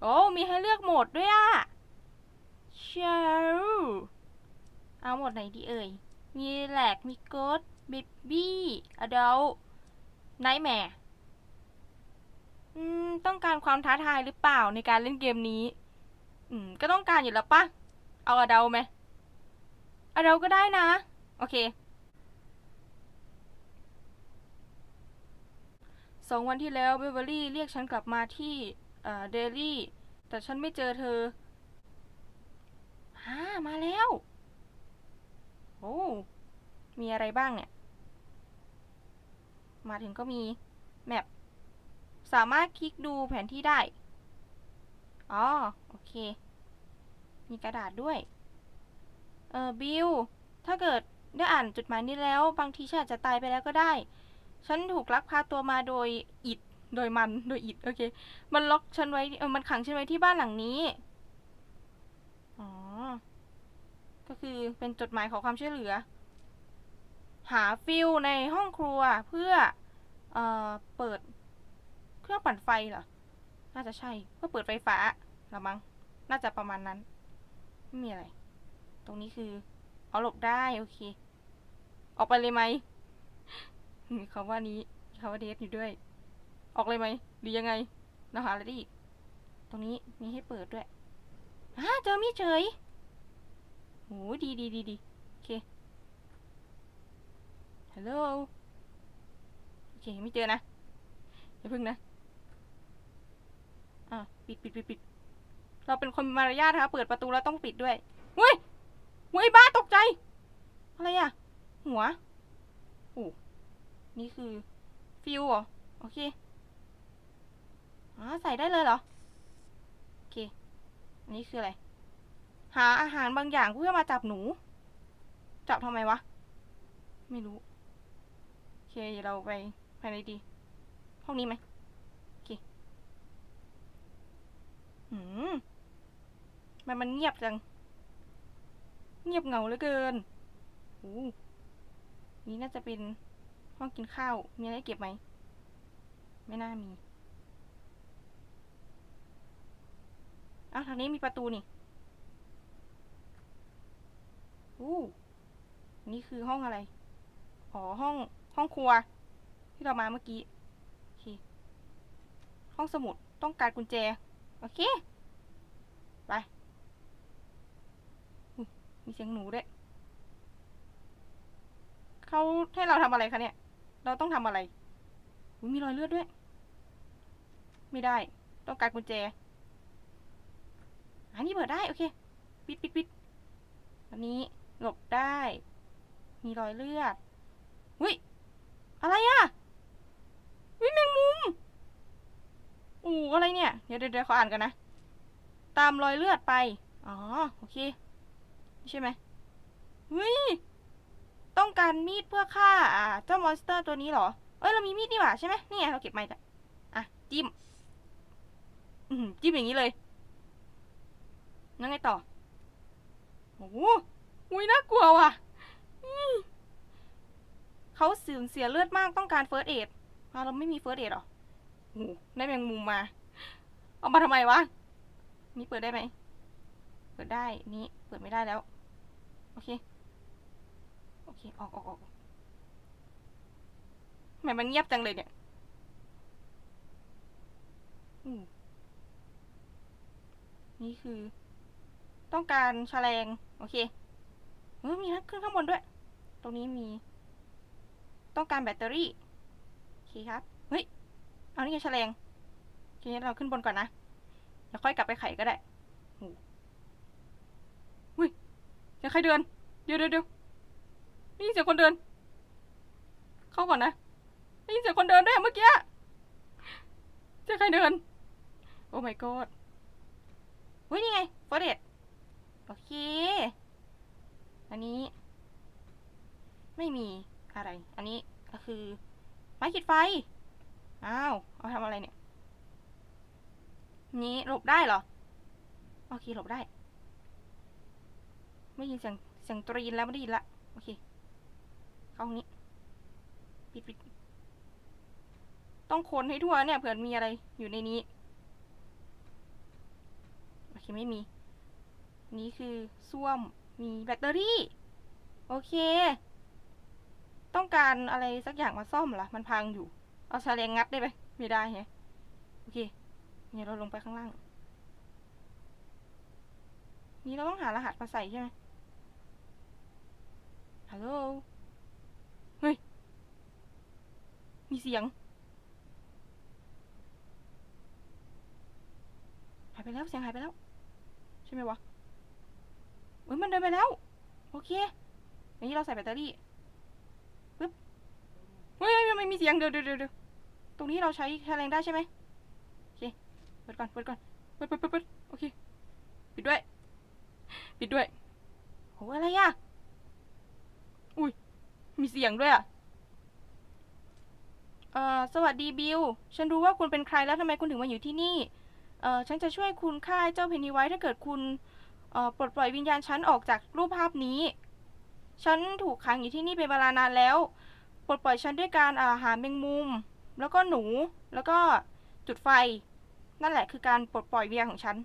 โอ้มีให้เลือกโหมดด้วยอะเชียวเอาโหมดไหนดีเอ่ย มีแหลก มีโกดเบบี้อดัลไนท์แมร์ต้องการความท้าทายหรือเปล่าในการเล่นเกมนี้ อืม ก็ต้องการอยู่แล้วปะ เอาอดัลไหมอดัลก็ได้นะ โอเคสองวันที่แล้วเบเวอรี่เรียกฉันกลับมาที่เอ่อเดลี่ แต่ฉันไม่เจอเธอฮ่ามาแล้ว โอ้ มีอะไรบ้างเนี่ย มาถึงก็มี แมป สามารถคลิกดูแผนที่ได้ อ๋อ โอเค มีกระดาษด้วย เออ บิล ถ้าเกิดได้อ่านจดหมายนี้แล้ว บางทีฉันอาจจะตายไปแล้วก็ได้ ฉันถูกลักพาตัวมาโดยอิด โดยมัน โดยอิด โอเค มันล็อกฉันไว้ เออ มันขังฉันไว้ที่บ้านหลังนี้ อ๋อ ก็คือเป็นจดหมายขอความช่วยเหลือ หาฟิลในห้องครัวเพื่อ เอ่อ เปิดเครื่องปั่นไฟเหรอ น่าจะใช่ เพื่อเปิดไฟฟ้าละมั้ง น่าจะประมาณนั้น ไม่มีอะไร ตรงนี้คือ เอาหลบได้ โอเค ออกไปเลยไหมมีคำว่านี้คำว่าเดทอยู่ด้วย ออกเลยไหมหรือยังไงเราหาอะไรได้อีกตรงนี้มีให้เปิดด้วยอ่าเจอมีเฉยโหดีดีดีดีโอเคฮัลโหลโอเคไม่เจอนะอย่าพึ่งนะอ่าปิดปิดปิดปิดเราเป็นคนมารยาทนะคะเปิดประตูแล้วต้องปิดด้วยเฮ้ยเฮ้ยบ้าตกใจ อะไรอะหัวโอ้นี่คือฟิวเหรอ โอเค อ๋อใส่ได้เลยเหรอ โอเค อันนี้คืออะไร หาอาหารบางอย่างเพื่อมาจับหนู จับทำไมวะ ไม่รู้ โอเคเดี๋ยวเราไปภายในดี ห้องนี้ไหมโอเคหืมมันมันเงียบจัง เงียบเหงาเหลือเกินโอ้นี่น่าจะเป็นห้องกินข้าว มีอะไรเก็บไหม ไม่น่ามี อ้าวทางนี้มีประตูนี่อู้นี่คือห้องอะไร อ๋อห้องห้องครัว ที่เรามาเมื่อกี้ โอเค ห้องสมุดต้องการกุญแจ โอเค ไป มีเสียงหนูด้วยเขาให้เราทำอะไรคะเนี่ย เราต้องทำอะไรมีรอยเลือดด้วย ไม่ได้ ต้องการกุญแจ อันนี้เปิดได้ โอเค ปิดปิดปิดอันนี้หลบได้ มีรอยเลือดอุ้ยอะไรอะวิแมงมุมอู้อะไรเนี่ย เดี๋ยวเดี๋ยวเขออ่านกันนะ ตามรอยเลือดไป อ๋อ โอเค ใช่ไหมเฮ้ยต้องการมีดเพื่อฆ่าอ่าเจ้ามอนสเตอร์ตัวนี้เหรอ เอ้ย เรามีมีดนี่หว่าใช่ไหมนี่ไง เราเก็บไม้จ้ะอะ จิ้มจิ้มอย่างนี้เลย นั่งไงต่อ โอ้โหอุ้ยน่ากลัวว่ะ เขาสูญเสียเลือดมากต้องการเฟิร์สเอดเราไม่มีเฟิร์สเอดหรอโอ้ได้แมงมุมมา เอามาทำไมวะ นี่เปิดได้ไหม เปิดได้ นี่เปิดไม่ได้แล้ว โอเค โอเค ออกออกออกทำไมมันเงียบจังเลยเนี่ยนี่คือ ต้องการแฉลง โอเคเออมีนะขึ้นข้างบนด้วย ตรงนี้มี ต้องการแบตเตอรี่ โอเคครับ เฮ้ย เอานี่ไงแฉลงโอเคเราขึ้นบนก่อนนะ เดี๋ยวค่อยกลับไปไขก็ได้โอ้หุ้ยเดี๋ยวใครเดิน เดี๋ยวเดี๋ยวเดี๋ยวได้ยินเสียงคนเดิน เข้าก่อนนะได้ยินเสียงคนเดินด้วยเมื่อกี้เจอใครเดิน โอ้ my god เฮ้ยนี่ไงเฟอร์เด โอเค อันนี้ ไม่มีอะไร อันนี้ก็คือ ไม้ขีดไฟ อ้าว เอาทำอะไรเนี่ย นี้หลบได้เหรอ โอเคหลบได้ ไม่ยินเสียงเสียงตรีนแล้วไม่ได้ยินละ โอเค เข้าห้องนี้ ปิดปิดต้องค้นให้ทั่วเนี่ยเผื่อมีอะไรอยู่ในนี้ โอเคไม่มี นี่คือส้วมมีแบตเตอรี่ โอเค ต้องการอะไรสักอย่างมาซ่อมเหรอมันพังอยู่ เอาสาเลงงัดได้ไหมไม่ได้ไงโอเคเนี่ยเราลงไปข้างล่าง นี่เราต้องหารหัสมาใส่ใช่ไหมฮัลโหลเฮ้ย มีเสียงหายไปแล้วเสียงหายไปแล้ว ใช่ไหมวะ เฮ้ยมันเดินไปแล้ว โอเคอันนี้เราใส่แบตเตอรี่ปึ๊บเฮ้ยทำไมมีเสียงเดี๋ยวเดี๋ยวเดี๋ยวเดี๋ยวตรงนี้เราใช้แค่แรงได้ใช่ไหมโอเคเปิดก่อนเปิดก่อนเปิดเปิดเปิดโอเคปิดด้วย ปิดด้วยโหอะไรอะอุ้ยมีเสียงด้วยอะเอ่อสวัสดีบิล ฉันรู้ว่าคุณเป็นใครแล้วทำไมคุณถึงมาอยู่ที่นี่ เอ่อ ฉันจะช่วยคุณฆ่าเจ้าเพนนีไว้ถ้าเกิดคุณ ปลดปล่อยวิญญาณฉันออกจากรูปภาพนี้ ฉันถูกขังอยู่ที่นี่เป็นเวลานานแล้ว ปลดปล่อยฉันด้วยการอาหารแมงมุม แล้วก็หนู แล้วก็จุดไฟ นั่นแหละคือการปลดปล่อยวิญญาณของฉัน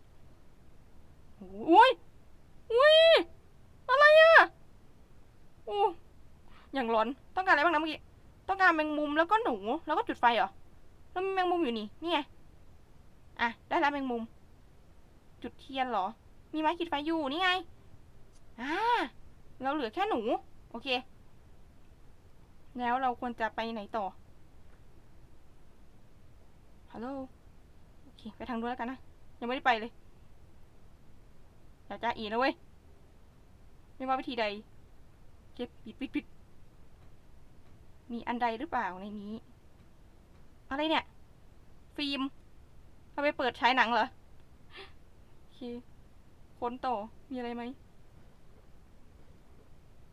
โอ้อุ้ย อุ้ย อะไรอะอู้อย่างร้อน ต้องการอะไรบ้างนะเมื่อกี้ ต้องการแมงมุมแล้วก็หนู แล้วก็จุดไฟเหรอ แล้วมีแมงมุมอยู่นี่ นี่ไง อะ ได้แล้วแมงมุม จุดเทียนเหรอ มีไม้ขีดไฟอยู่นี่ไง อ่า เราเหลือแค่หนู โอเค แล้วเราควรจะไปไหนต่อ ฮัลโหล โอเค ไปทางนู้นแล้วกันนะ ยังไม่ได้ไปเลยอย่าจ้าอีนะเว้ย ไม่ว่าวิธีใด เก็บปิดปิดปิด มีอันใดหรือเปล่าในนี้ อะไรเนี่ย ฟิล์มเอาไปเปิดใช้หนังเหรอโอเค ค้นต่อ มีอะไรไหม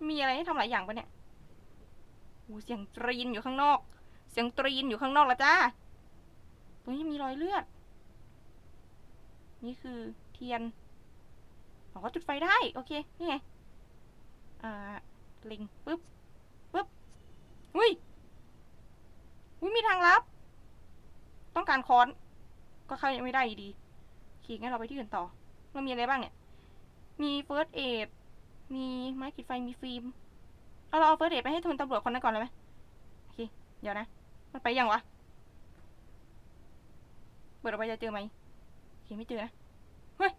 มีอะไรให้ทำหลายอย่างปะเนี่ยโอ้เสียงตรีนอยู่ข้างนอก เสียงตรีนอยู่ข้างนอกล้วจ้าตรงนี้มีรอยเลือด นี่คือเทียนบอ๋อจุดไฟได้ โอเค นี่ไง อ่าล็งปึ๊บปึ๊บอุ้ยอุ้ยมีทางลับ ต้องการค้อน ก็เข้ายังไม่ได้ดีโอเคงั้นเราไปที่อื่นต่อ เรามีอะไรบ้างเนี่ย มีเฟิร์สเอดมีไม้ขีดไฟ มีฟิล์ม เอาเราเอาเฟิร์สเอดไปให้ทุนตำรวจคนนั้นก่อนเลยไหมโอเค เดี๋ยวนะ มันไปยังวะ เปิดออกไปจะเจอไหมโอเคไม่เจอนะ เฮ้ย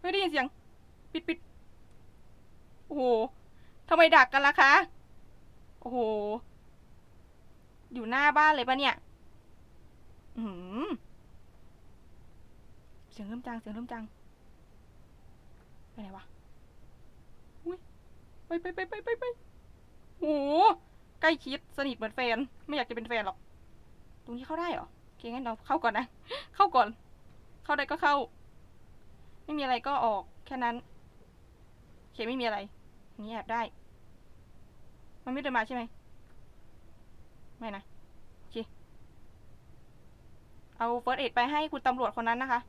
เฮ้ยได้ยินเสียง ปิดปิดโอ้โหทำไมดักกันล่ะคะ โอ้โห อยู่หน้าบ้านเลยปะเนี่ย อือหือเสียงเริ่มจางเสียงเริ่มจางไปไหนวะอุ้ยไปไปไปไปไปไปโอ้ใกล้ชิดสนิทเหมือนแฟน ไม่อยากจะเป็นแฟนหรอก ตรงนี้เข้าได้เหรอโอเคงั้นเราเข้าก่อนนะ เข้าก่อน เข้าได้ก็เข้า ไม่มีอะไรก็ออกแค่นั้นโอเคไม่มีอะไรนี้แอบได้ มันไม่เดินมาใช่ไหมไม่นะ โอเค เอาเฟิร์สเอดไปให้คุณตำรวจคนนั้นนะคะ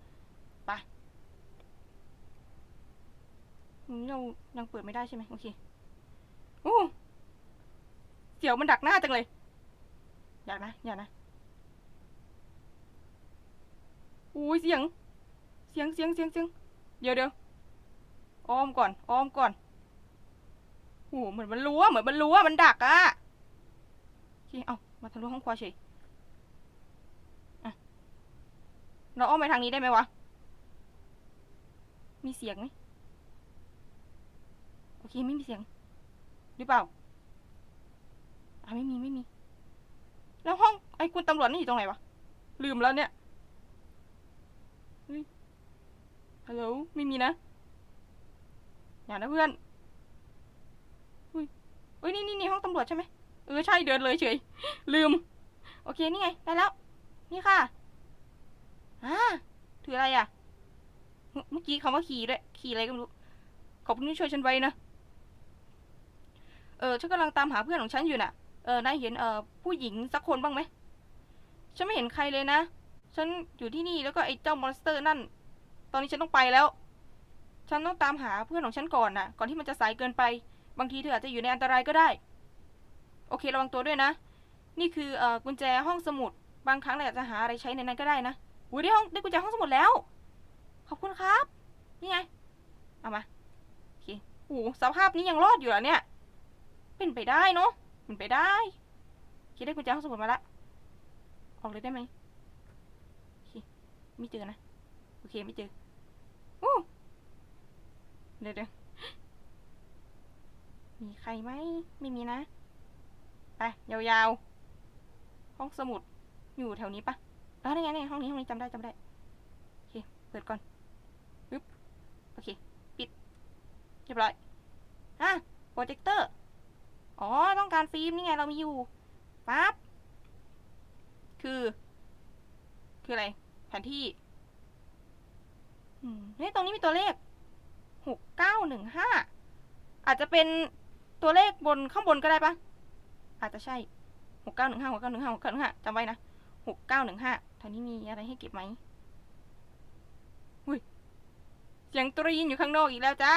ปนี่เรายังเปิดไม่ได้ใช่ไหมโอเคโอ้เสียวมันดักหน้าจังเลย อย่านะ อย่านะอุ้ยเสียง เสียงเสียงเสียงเสียงเดี๋ยวเดี๋ยวอ้อมก่อน อ้อมก่อนโอ้เหมือนมันรู้ว่าเหมือนมันรู้ว่ามันดักอะโอเคเอามาทะลุห้องครัวเฉยเราอ้อมไปทางนี้ได้ไหมวะ มีเสียงไหมโอเคไม่มีเสียง หรือเปล่าอะไม่มีไม่มี แล้วห้องไอ้คุณตำรวจนี่อยู่ตรงไหนวะ ลืมแล้วเนี่ยฮัลโหลไม่มีนะอย่านะเพื่อนอุ้ยอุ้ยนี่นี่นี่ห้องตำรวจใช่ไหมเออใช่เดินเลยเฉย ลืม โอเคนี่ไงได้แล้ว นี่ค่ะอ่าถืออะไรอะ เมื่อกี้คำว่าขี่ด้วยขี่อะไรก็ไม่รู้ ขอบคุณที่ช่วยฉันไว้นะ เออฉันกำลังตามหาเพื่อนของฉันอยู่น่ะ เออนายเห็นเออผู้หญิงสักคนบ้างไหม ฉันไม่เห็นใครเลยนะ ฉันอยู่ที่นี่แล้วก็ไอ้เจ้ามอนสเตอร์นั่น ตอนนี้ฉันต้องไปแล้ว ฉันต้องตามหาเพื่อนของฉันก่อนน่ะ ก่อนที่มันจะสายเกินไป บางทีเธออาจจะอยู่ในอันตรายก็ได้ โอเคระวังตัวด้วยนะ นี่คือเอ่อกุญแจห้องสมุด บางครั้งเราอาจจะหาอะไรใช้ในนั้นก็ได้นะอุ้ยได้ห้องได้กุญแจห้องสมุดแล้ว ขอบคุณครับ นี่ไง เอามาโอเคโอ้โหสภาพนี้ยังรอดอยู่เหรอเนี่ย เป็นไปได้เนาะเป็นไปได้โอเคได้กุญแจห้องสมุดมาละ ออกเลยได้ไหมโอเคไม่เจอนะ โอเคไม่เจอโอ้เดี๋ยวเดี๋ยวมีใครไหมไม่มีนะ ไป ยาวๆ ห้องสมุดอยู่แถวนี้ปะเออนี่ไงนี่ห้องนี้ห้องนี้จำได้จำได้ โอเค เปิดก่อนปึ๊บ โอเค ปิด เรียบร้อยอะโปรเจคเตอร์ อ๋อ ต้องการฟิล์มนี่ไงเรามีอยู่ปั๊บ คือ คืออะไร แผนที่อืมเฮ้ยตรงนี้มีตัวเลขหกเก้าหนึ่งห้าอาจจะเป็นตัวเลขบนข้างบนก็ได้ปะอาจจะใช่หกเก้าหนึ่งห้าหกเก้าหนึ่งห้าหกเก้าหนึ่งห้าจำไว้นะหกเก้าหนึ่งห้าทางนี้มีอะไรให้เก็บไหมอุ้ยเสียงตรีนอยู่ข้างนอกอีกแล้วจ้า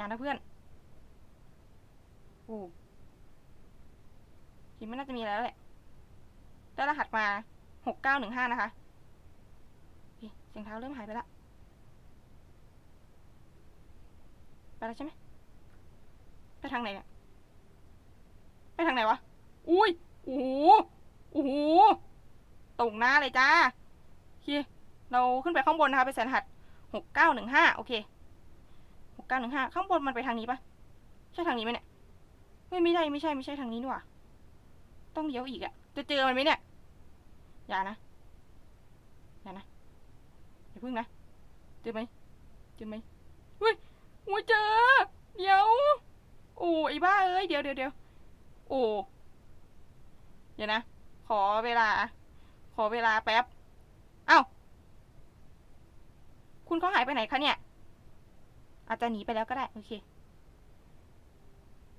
อย่านะเพื่อนโอ้คิดไม่น่าจะมีแล้วแหละ ได้รหัสมาหกเก้าหนึ่งห้านะคะโอเคเสียงเท้าเริ่มหายไปละ ไปแล้วใช่ไหม ไปทางไหนเนี่ย ไปทางไหนวะ อุ้ยโอ้โหโอ้โหตรงหน้าเลยจ้าโอเคเราขึ้นไปข้างบนนะคะ ไปใส่รหัสหกเก้าหนึ่งห้าโอเค เก้าหนึ่งห้าข้างบนมันไปทางนี้ปะใช่ทางนี้ไหมเนี่ยเฮ้ยไม่ใช่ไม่ใช่ไม่ใช่ทางนี้นี่หว่าต้องเลี้ยวอีกอะจะเจอมันไหมเนี่ยอย่านะอย่านะอย่าพึ่งนะเจอไหมเจอไหมเฮ้ยโอ้ยเจอ เดี๋ยว โอ้ไอ้บ้าเอ้ยเดี๋ยวเดี๋ยวเดี๋ยวโอ้เดี๋ยวนะ ขอเวลา ขอเวลาแป๊บ เอ้า คุณเขาหายไปไหนคะเนี่ย อาจจะหนีไปแล้วก็ได้ โอเค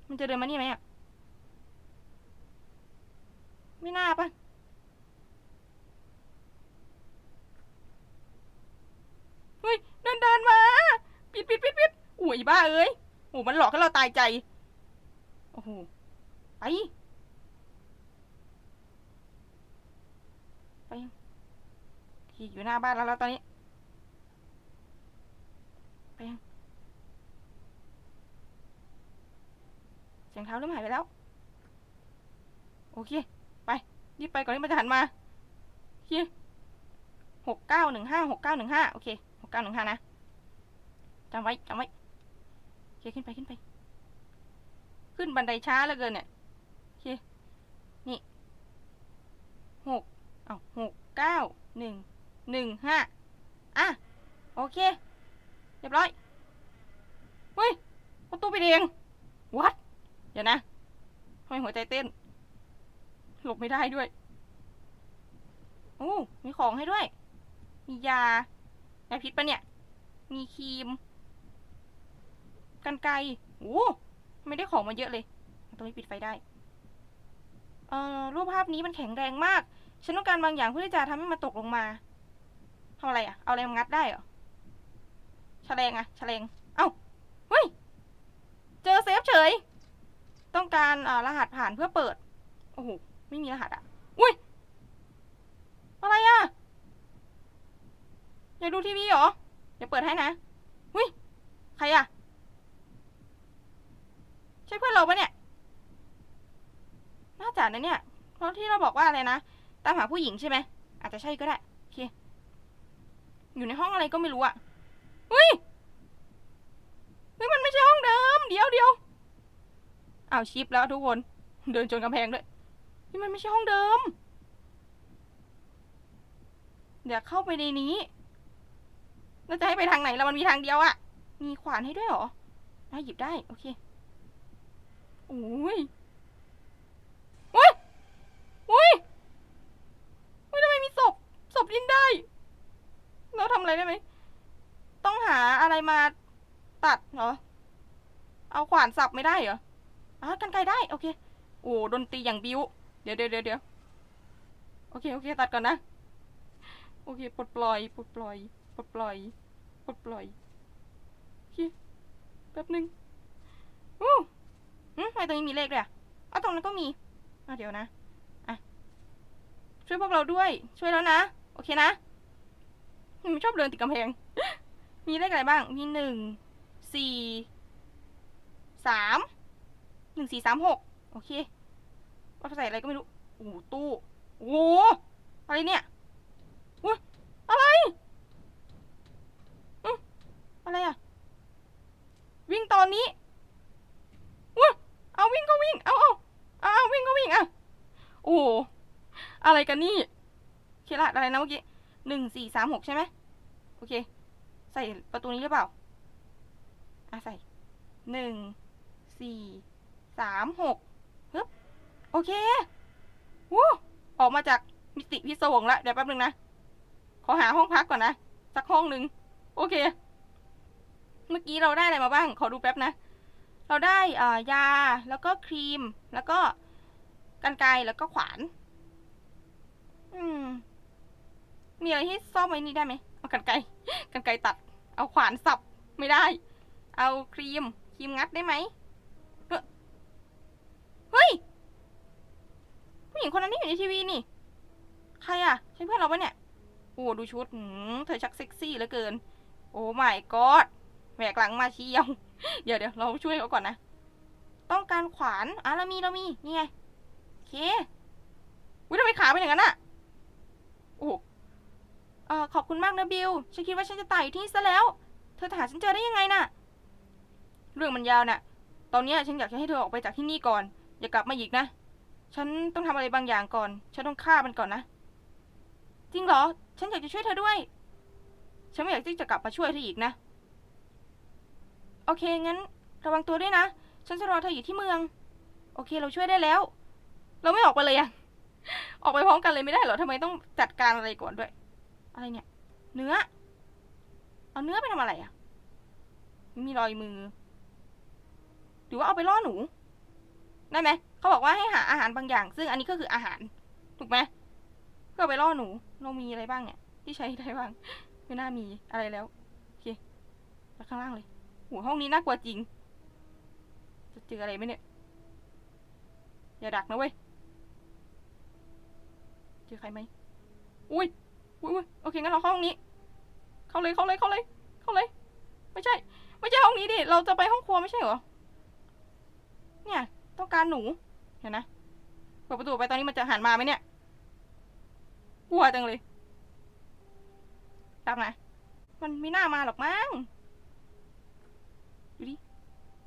มันจะเดินมานี่ไหมอะ ไม่น่าปะเฮ้ย เดินเดินมา ปิดปิดปิดปิดโอ้ยบ้าเอ้ยโอ้มันหลอกให้เราตายใจ โอ้โห ไป ไปที่อยู่หน้าบ้านแล้วแล้วตอนนี้ ไปยัง เสี ยงเท้าเริ่มหายไปแล้ว โอเค ไปรีบไปก่อนที่มันจะหันมาโอเคหกเก้าหนึ่งห้าหกเก้าหนึ่งห้าโอเคหกเก้าหนึ่งห้านะจำไว้จำไว้โอเคขึ้นไปขึ้นไป ขึ้นบันไดช้าเหลือเกินเนี่ยโอเคนี่หกเอาหกเก้าหนึ่งหนึ่งห้าอะโอเคเรียบร้อยเฮ้ยประตูไปเองวัด เดี๋ยวนะทำไมหัวใจเต้น หลบไม่ได้ด้วยโอ้มีของให้ด้วย มียายาพิษปะเนี่ย มีครีม กันไกรโอ้ไม่ได้ของมาเยอะเลย ตรงนี้ปิดไฟได้ เอ่อ รูปภาพนี้มันแข็งแรงมาก ฉันต้องการบางอย่างเพื่อที่จะทำให้มันตกลงมาทำอะไรอะเอาอะไรมางัดได้เหรอแฉลงอะแฉลง เอ้า เฮ้ย เจอเซฟเฉย ต้องการรหัสผ่านเพื่อเปิด โอ้โห ไม่มีรหัสอะ อุ้ย อะไรอะ อยากดูทีวีเหรอ เดี๋ยวเปิดให้นะ อุ้ย ใครอะ ใช่เพื่อนเราปะเนี่ย น่าจะนะเนี่ย เพราะที่เราบอกว่าอะไรนะ ตามหาผู้หญิงใช่ไหม อาจจะใช่ก็ได้ โอเค อยู่ในห้องอะไรก็ไม่รู้อะเฮ้ยเฮ้ยมันไม่ใช่ห้องเดิม เดี๋ยวเดี๋ยว อ้าวชิปแล้วทุกคน เดินจนกำแพงด้วย นี่มันไม่ใช่ห้องเดิม เดี๋ยวเข้าไปในนี้เราจะให้ไปทางไหนแล้วมันมีทางเดียวอะมีขวานให้ด้วยเหรออะหยิบได้ โอเคโอ้ยโอ้ยโอ้ยโอ้ยทำไมมีศพ ศพดิ้นได้ เราทำอะไรได้ไหม ต้องหาอะไรมาตัดเหรอ เอาขวานสับไม่ได้เหรอ อะกันไกลได้ โอเค โอ้ดนตรีอย่างบิวเดี๋ยวเดี๋ยวเดี๋ยวเดี๋ยวโอเค โอเค ตัดก่อนนะ โอเค ปลดปล่อย ปลดปล่อย ปลดปล่อย ปลดปล่อย โอเค แป๊บหนึ่งอู้หืมทำไมตรงนี้มีเลขด้วยอะอ๋อตรงนั้นก็มีอะเดี๋ยวนะ อะ ช่วยพวกเราด้วย ช่วยแล้วนะ โอเคนะไม่ชอบเดินติดกำแพง มีเลขอะไรบ้าง มีหนึ่ง สี่ สาม หนึ่งสี่สามหกโอเคว่าใส่อะไรก็ไม่รู้โอ้ตู้โอ้อะไรเนี่ยอุ้ยอะไรอืมอะไรอะวิ่งตอนนี้อุ้ยเอาวิ่งก็วิ่ง เอาเอาเอาเอาวิ่งก็วิ่งอะโอ้อะไรกันนี่เคลาดอะไรนะเมื่อกี้หนึ่งสี่สามหกใช่ไหมโอเค ใส่ประตูนี้หรือเปล่า อะใส่หนึ่งสี่ สามหกฮึบโอเควู้ออกมาจากมิติพิศวงแล้วเดี๋ยวแป๊บนึงนะ ขอหาห้องพักก่อนนะ สักห้องหนึ่งโอเค เมื่อกี้เราได้อะไรมาบ้าง ขอดูแป๊บนะ เราได้อ่ายาแล้วก็ครีม แล้วก็กันไกรแล้วก็ขวาน อืม มีอะไรที่ซ่อมไว้นี่ได้ไหมเอากันไกรกันไกรตัด เอาขวานสับไม่ได้ เอาครีม ครีมงัดได้ไหม เฮ้ย ผู้หญิงคนนั้นที่อยู่ในทีวีนี่ ใครอะ ใช่เพื่อนเราปะเนี่ย โอ้ดูชุดหืมเธอชักเซ็กซี่เหลือเกิน โอ้ my god แหวกหลังมาเชียว เดี๋ยวเดี๋ยวเราช่วยเขาก่อนนะ ต้องการขวานอะเรามีเรามี นี่ไงโอเคอุ้ยทำไมขาเป็นอย่างนั้นอะโอ้เออขอบคุณมากนะบิล ฉันคิดว่าฉันจะตายอยู่ที่นี่ซะแล้ว เธอหาฉันเจอได้ยังไงน่ะ เรื่องมันยาวน่ะ ตอนนี้ฉันอยากจะให้เธอออกไปจากที่นี่ก่อน อย่ากลับมาอีกนะ ฉันต้องทำอะไรบางอย่างก่อน ฉันต้องฆ่ามันก่อนนะ จริงเหรอ ฉันอยากจะช่วยเธอด้วย ฉันไม่อยากที่จะกลับมาช่วยเธออีกนะ โอเคงั้น ระวังตัวด้วยนะ ฉันจะรอเธออยู่ที่เมือง โอเคเราช่วยได้แล้ว เราไม่ออกไปเลยอะออกไปพร้อมกันเลยไม่ได้เหรอทำไมต้องจัดการอะไรก่อนด้วย อะไรเนี่ย เนื้อ เอาเนื้อไปทำอะไรอะมีรอยมือ หรือว่าเอาไปล่อหนู ได้ไหมเขาบอกว่าให้หาอาหารบางอย่าง ซึ่งอันนี้ก็คืออาหาร ถูกไหมเพื่อไปล่อหนูเรามีอะไรบ้างเนี่ย ที่ใช้ได้บ้างไม่น่ามีอะไรแล้วโอเคไปข้างล่างเลยโหห้องนี้น่ากลัวจริง จะเจออะไรไหมเนี่ย อย่าดักนะเว้ยเจอใครไหมอุ้ยอุ้ยอุ้ยโอเคงั้นเราเข้าห้องนี้ เข้าเลยเข้าเลยเข้าเลยเข้าเลย ไม่ใช่ ไม่ใช่ห้องนี้ดิเราจะไปห้องครัวไม่ใช่เหรอเนี่ย ต้องการหนู เห็นนะเปิดประตูไปตอนนี้มันจะหันมาไหมเนี่ย กลัวจังเลยรับนะ มันไม่น่ามาหรอกมั้ง ดูดิ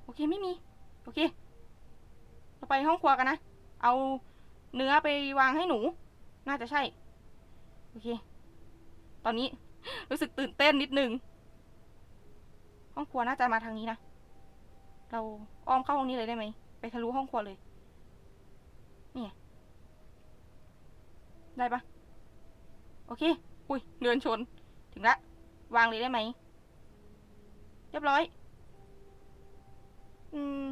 โอเคไม่มี โอเค เราไปห้องครัวกันนะ เอาเนื้อไปวางให้หนู น่าจะใช่ โอเค ตอนนี้รู้สึกตื่นเต้นนิดนึง ห้องครัวน่าจะมาทางนี้นะ เราอ้อมเข้าห้องนี้เลยได้ไหม ไปทะลุห้องครัวเลย นี่ไงได้ปะโอเค อุ้ยเรือนชน ถึงละ วางเลยได้ไหม เรียบร้อย อืม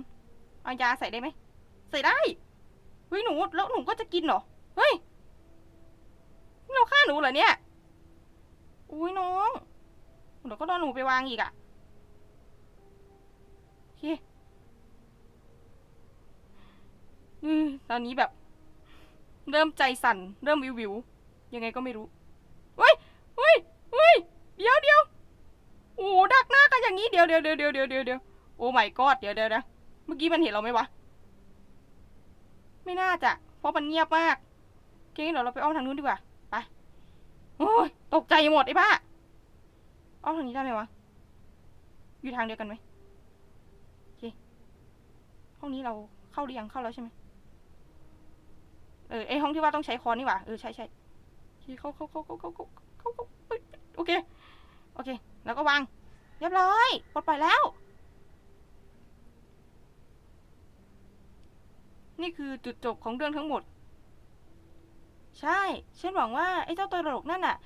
เอายาใส่ได้ไหม ใส่ได้ เฮ้ยหนู แล้วหนูก็จะกินเหรอ เฮ้ยเราฆ่าหนูเหรอเนี่ย อุ้ยน้องเดี๋ยวก็โดนหนูไปวางอีกอะโอเคอืม ตอนนี้แบบ เริ่มใจสั่น เริ่มวิววิวยังไงก็ไม่รู้เฮ้ยเฮ้ยเฮ้ยเดี๋ยวเดี๋ยวโอ้ดักหน้ากันอย่างนี้เดี๋ยวเดี๋ยวเดี๋ยวเดี๋ยวเดี๋ยวเดี๋ยวเดี๋ยวโอ้ my god เดี๋ยวเดี๋ยวนะเมื่อกี้มันเห็นเราไหมวะ ไม่น่าจะ เพราะมันเงียบมากโอเคงั้นเดี๋ยวเราไปอ้อมทางนู้นดีกว่า ไป โอ้ยตกใจหมดไอ้บ้าอ้อมทางนี้ได้ไหมวะ อยู่ทางเดียวกันไหมโอเคห้องนี้เราเข้าหรือยังเข้าแล้วใช่ไหม เออไอห้องที่ว่าต้องใช้คอนนี่หว่าเออใช่ใช่เขาเขาเขาเขาเขาเขาเโอเค โอเค แล้วก็วาง เรียบร้อยปลดปล่อยแล้ว นี่คือจุดจบของเรื่องทั้งหมด ใช่ ฉันหวังว่าไอ้เจ้าตัวตลกนั่นน่ะ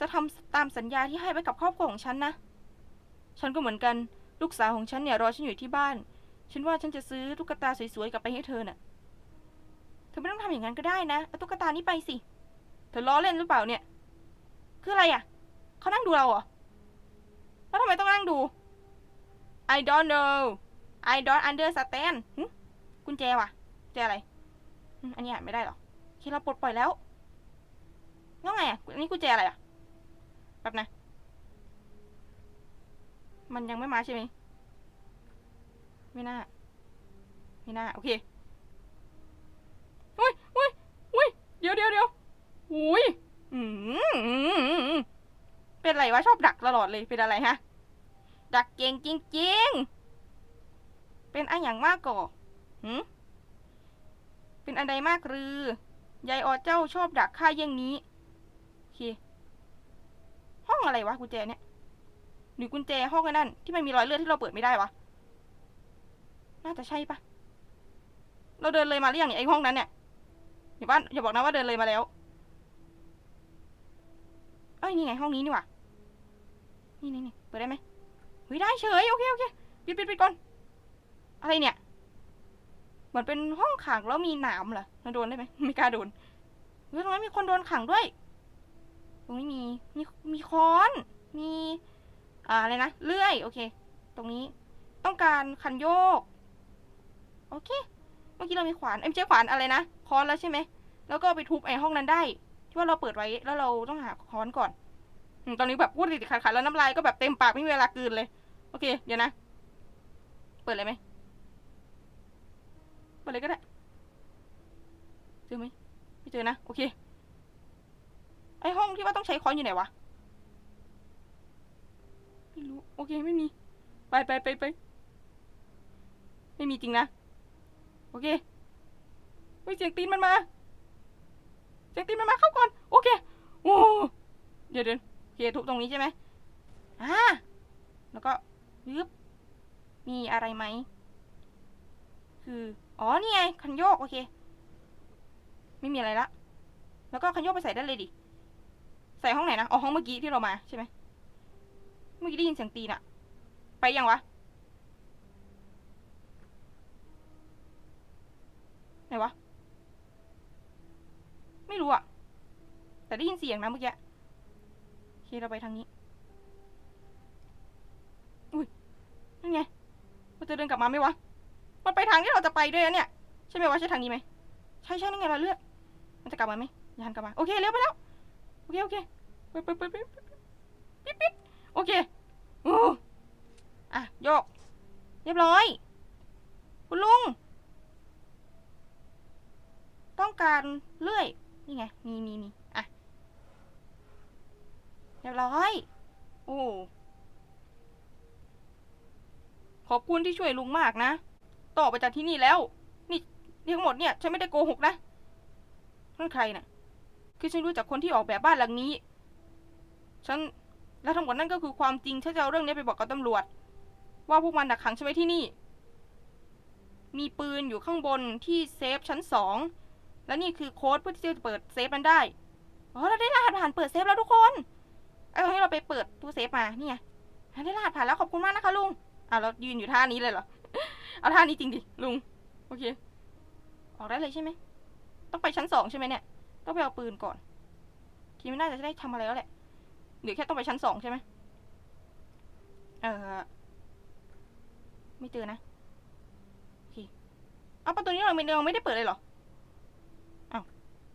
จะทำตามสัญญาที่ให้ไว้กับครอบครัวของฉันนะ ฉันก็เหมือนกัน ลูกสาวของฉันเนี่ยรอฉันอยู่ที่บ้าน ฉันว่าฉันจะซื้อตุ๊กตาสวยๆกลับไปให้เธอเน่ะ ธอไม่ต้องทำอย่างนั้นก็ได้นะเอาตุ๊กตานี้ไปสิ เธอล้อเล่นหรือเปล่าเนี่ย คืออะไรอะ เขานั่งดูเราเหรอ แล้วทำไมต้องนั่งดู I don't know I don't understand หึกุญแจว่ะแจอะไร อันนี้อ่านไม่ได้หรอโอเคเราปลดปล่อยแล้วแล้วไงอะอันนี้กุญแจอะไรอะแบบนะมันยังไม่มาใช่ไหมไม่น่า ไม่น่า โอเค อุ้ยอุ้ยอุ้ยเดี๋ยวเดี๋ยวเดี๋ยว อุ้ยเป็นไรวะชอบดักตลอดเลยเป็นอะไรฮะ ดักเก่งจริงๆ เป็นอันอย่างมากก่อหืมเป็นอันใดมากหรือยายออเจ้าชอบดักข้าเยี่ยงนี้โอเคห้องอะไรวะกุญแจเนี่ยหรือกุญแจห้องนั่นที่มันมีรอยเลือดที่เราเปิดไม่ได้วะน่าจะใช่ปะเราเดินเลยมาหรือยังเนี่ยไอ้ห้องนั้นเนี่ยอย่าว่าอย่าบอกนะว่าเดินเลยมาแล้ว อ้ยนี่ไงห้องนี้นี่ว่านี่นี่นี่เปิดได้ไหมเฮ้ยได้เฉยโอเคโอเคปิดปิดปิดก่อนอะไรเนี่ยเหมือนเป็นห้องขังแล้วมีหนามเหรอเราโดนได้ไหมไม่กล้าโดนเฮ้ยตรงนั้นมีคนโดนขังด้วยตรงนี้มีมีมีค้อนมีอ่าอะไรนะเลื่อยโอเค ตรงนี้ต้องการคันโยก โอเค เมื่อกี้เรามีขวานเอ็มใช้ขวานอะไรนะค้อนแล้วใช่ไหมแล้วก็ไปทุบไอ้ห้องนั้นได้ ที่ว่าเราเปิดไว้แล้วเราต้องหาค้อนก่อนตอนนี้แบบพูดติดๆขัดๆแล้วน้ำลายก็แบบเต็มปากไม่มีเวลากืนเลย โอเคเดี๋ยวนะ เปิดเลยไหมเปิดเลยก็ได้เจอไหมไม่เจอนะโอเค ไอห้องที่ว่าต้องใช้ค้อนอยู่ไหนวะไม่รู้โอเคไม่มี ไปไปไปไปไม่มีจริงนะ โอเคเฮ้ยเสียงตีนมันมา เสียงตีนมันมาเข้าก่อน โอเคโอ้เดี๋ยวเดี๋ยวโอเคทุบตรงนี้ใช่ไหมอ่าแล้วก็ยึบมีอะไรไหม คือ อ๋อ นี่ไง คันโยก โอเค ไม่มีอะไรละ แล้วก็คันโยกไปใส่ได้เลยดิ ใส่ห้องไหนนะ อ๋อ ห้องเมื่อกี้ที่เรามาใช่ไหม เมื่อกี้ได้ยินเสียงตีนอะไปยังวะ ไหนวะ ไม่รู้อะแต่ได้ยินเสียงนะเมื่อกี้โอเคเราไปทางนี้ อุ้ยนั่นไงมันจะเดินกลับมาไหมวะ มันไปทางที่เราจะไปด้วยนะเนี่ย ใช่ไหมวะใช่ทางนี้ไหมใช่ใช่นั่นไงเราเลือดมันจะกลับมาไหมยานกลับมา โอเคเลี้ยวไปแล้ว โอเคโอเคไปไปไปไปปปปิดโอเคโอ้อะโยก เรียบร้อย คุณลุง ต้องการเลื่อย นี่ไง มีมีมีอะ เรียบร้อยโอ้ขอบคุณที่ช่วยลุงมากนะ ต่อไปจากที่นี่แล้ว นี่นี่ทั้งหมดเนี่ย ฉันไม่ได้โกหกนะนั่นใครน่ะ คือฉันรู้จักคนที่ออกแบบบ้านหลังนี้ ฉัน และทั้งหมดนั่นก็คือความจริง ฉันจะเอาเรื่องนี้ไปบอกกับตำรวจ ว่าพวกมันดักขังฉันไว้ที่นี่ มีปืนอยู่ข้างบนที่เซฟชั้นสอง แล้วนี่คือโค้ดเพื่อที่จะเปิดเซฟนั้นได้อ๋อเราได้รหัสผ่านเปิดเซฟแล้วทุกคนไอ้ตรงนี้เราไปเปิดตู้เซฟมาเนี่ไงได้รหัสผ่านแล้วขอบคุณมากนะคะลุงอ้าวเรายืนอยู่ท่านี้เลยเหรอเอาท่านี้จริงดิลุงโอเค ออกได้เลยใช่ไหมต้องไปชั้นสองใช่ไหมเนี่ยต้องไปเอาปืนก่อนทีไม่น่าจะได้ทำอะไรแล้วแหละหรือแค่ต้องไปชั้นสองใช่ไหมเออไม่เจอนะโอเคเอาประตูนี้เราไม่เราไม่ได้เปิดเลยเหรอ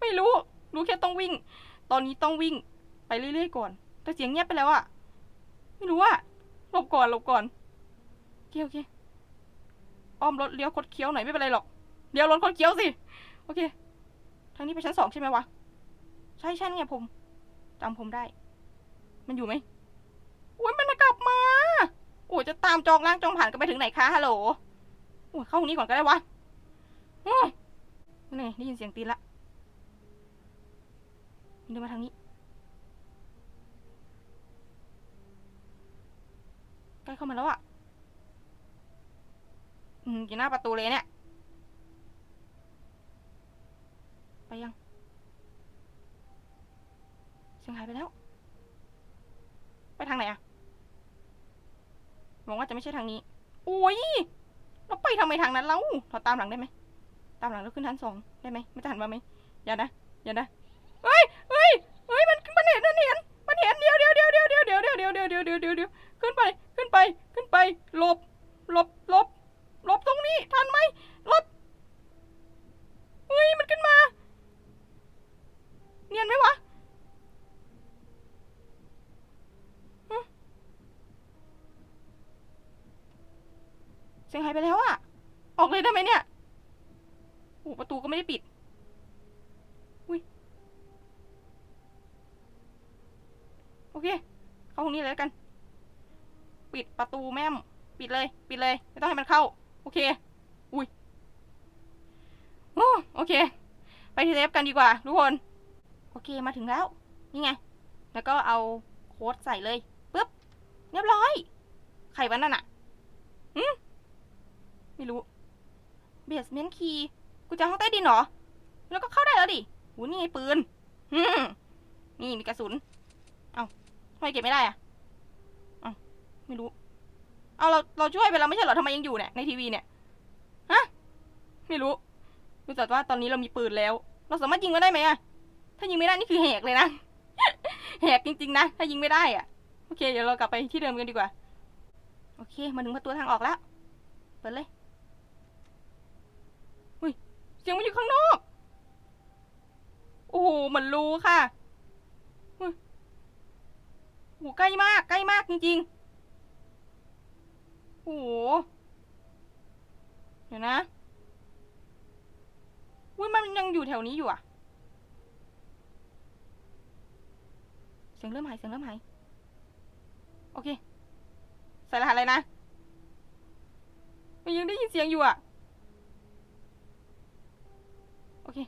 ไม่รู้ รู้แค่ต้องวิ่ง ตอนนี้ต้องวิ่ง ไปเรื่อยๆก่อน แต่เสียงเงียบไปแล้วอะไม่รู้อะหลบก่อนหลบก่อนโอเคโอเคอ้อมรถเลี้ยวคดเคี้ยวหน่อยไม่เป็นไรหรอกเลี้ยวรถคดเคี้ยวสิ โอเค ทางนี้ไปชั้นสองใช่ไหมวะ ใช่ใช่ไงผมจำผมได้ มันอยู่ไหมโอ้ยมันกลับมา โอ้จะตามจองล่างจองผ่านกันไปถึงไหนคะฮัลโหลโอ้ยเข้าห้องนี้ก่อนก็ได้วะอืมนี่ได้ยินเสียงตีนละ เดินมาทางนี้ ใกล้เข้ามาแล้วอะอืมอยู่หน้าประตูเลยเนี่ย ไปยังเสียงหายไปแล้ว ไปทางไหนอะหวังว่าจะไม่ใช่ทางนี้ โอ้ย เราไปทำไมทางนั้นเล่าเราตามหลังได้ไหม ตามหลังแล้วขึ้นชั้นสองได้ไหม ไม่จะหันมาไหม อย่านะ อย่านะ เฮ้ย ดี๋ยวเดี๋ยวเดี๋ยวเดี๋ยวเดี๋ยวเดี๋ยวขึ้นไปขึ้นไปขึ้นไปหลบหลบหลบหลบตรงนี้ทันไหมหลบเฮ้ยมันขึ้นมา เนียนไหมวะเสียงหายไปแล้วอะออกเลยได้ไหมเนี่ยโอ้ประตูก็ไม่ได้ปิดอุ้ยโอเค ห้องนี้เลยแล้วกัน ปิดประตูแม่ม ปิดเลย ปิดเลย ไม่ต้องให้มันเข้า โอเค อุ้ยโอ้โอเค ไปที่เซฟกันดีกว่าทุกคน โอเคมาถึงแล้ว นี่ไง แล้วก็เอาโค้ดใส่เลยปึ๊บ เรียบร้อย ใครวะนั่นอะหืมไม่รู้เบสเมนต์คีย์กูจะห้องใต้ดินเหรอ แล้วก็เข้าได้แล้วดิหูนี่ไงปืนฮึมนี่มีกระสุน เอา ทำไมเก็บไม่ได้อะเอาไม่รู้ เอาเราเราช่วยไปแล้วไม่ใช่เหรอทำไมยังอยู่เนี่ยในทีวีเนี่ย ฮะ ไม่รู้รู้แต่ว่าตอนนี้เรามีปืนแล้ว เราสามารถยิงมันได้ไหมอะถ้ายิงไม่ได้นี่คือแหกเลยนะ แหกจริงๆนะ ถ้ายิงไม่ได้อะโอเค เดี๋ยวเรากลับไปที่เดิมกันดีกว่า โอเค มาถึงประตูทางออกแล้ว เปิดเลยเสียงมันอยู่ข้างนอก โอ้โหเหมือนรู้ค่ะ โอ้โหใกล้มากใกล้มากจริงๆโอ้โหเดี๋ยวนะอุ้ยมันยังอยู่แถวนี้อยู่อะ เสียงเริ่มหายเสียงเริ่มหาย โอเค ใส่รหัสอะไรนะมันยังได้ยินเสียงอยู่อะ โอเค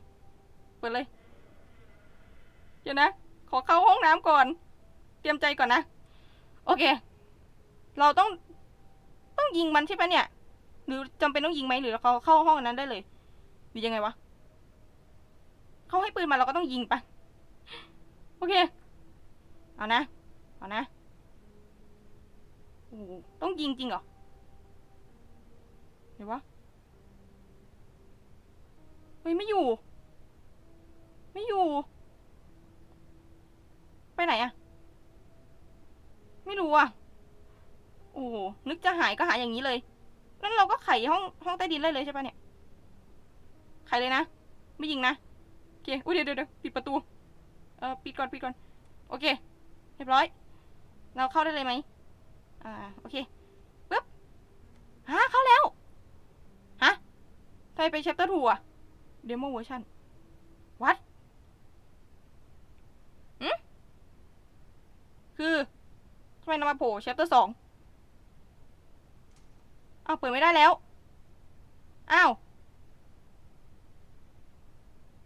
เปิดเลย เดี๋ยวนะ ขอเข้าห้องน้ำก่อน เตรียมใจก่อนนะ โอเค เราต้องต้องยิงมันใช่ปะเนี่ย หรือจำเป็นต้องยิงไหมหรือเราเข้าห้องนั้นได้เลยหรือยังไงวะเขาให้ปืนมาเราก็ต้องยิงปะโอเค เอานะ เอานะโอ้ต้องยิงจริงเหรอเดี๋ยววะเฮ้ยไม่อยู่ ไม่อยู่ ไปไหนอะ ไม่รู้อะโอ้โหนึกจะหายก็หายอย่างนี้เลยงั้นเราก็ไขห้องห้องใต้ดินเลยเลยใช่ปะเนี่ย ไขเลยนะ ไม่ยิงนะโอเค อุ้ยเดี๋ยวเดี๋ยวปิดประตู เออปิดก่อนปิดก่อน โอเค เรียบร้อย เราเข้าได้เลยไหม อ่า โอเคปึ๊บฮะเข้าแล้ว ฮะทำไมไปเชปเตอร์ทูอะเดโมเวอร์ชันวัดอืมคือ ไมนำมาโผล่ chapter สองอ้าวเปิดไม่ได้แล้ว อ้าว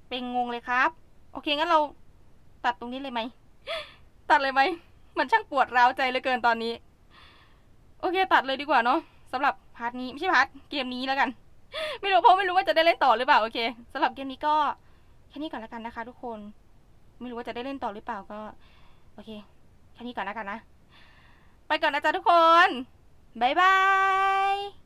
เป็นงงเลยครับ โอเค งั้นเราตัดตรงนี้เลยไหม ตัดเลยไหม มันช่างปวดร้าวใจเหลือเกินตอนนี้ โอเค ตัดเลยดีกว่าเนาะสำหรับพาร์ทนี้ ไม่ใช่พาร์ทเกมนี้แล้วกัน ไม่รู้เพราะไม่รู้ว่าจะได้เล่นต่อหรือเปล่า โอเคสำหรับเกมนี้ก็แค่นี้ก่อนแล้วกันนะคะ ทุกคน ไม่รู้ว่าจะได้เล่นต่อหรือเปล่าก็ โอเค แค่นี้ก่อนแล้วกันนะ ไปก่อนนะจ๊ะทุกคน บ๊ายบาย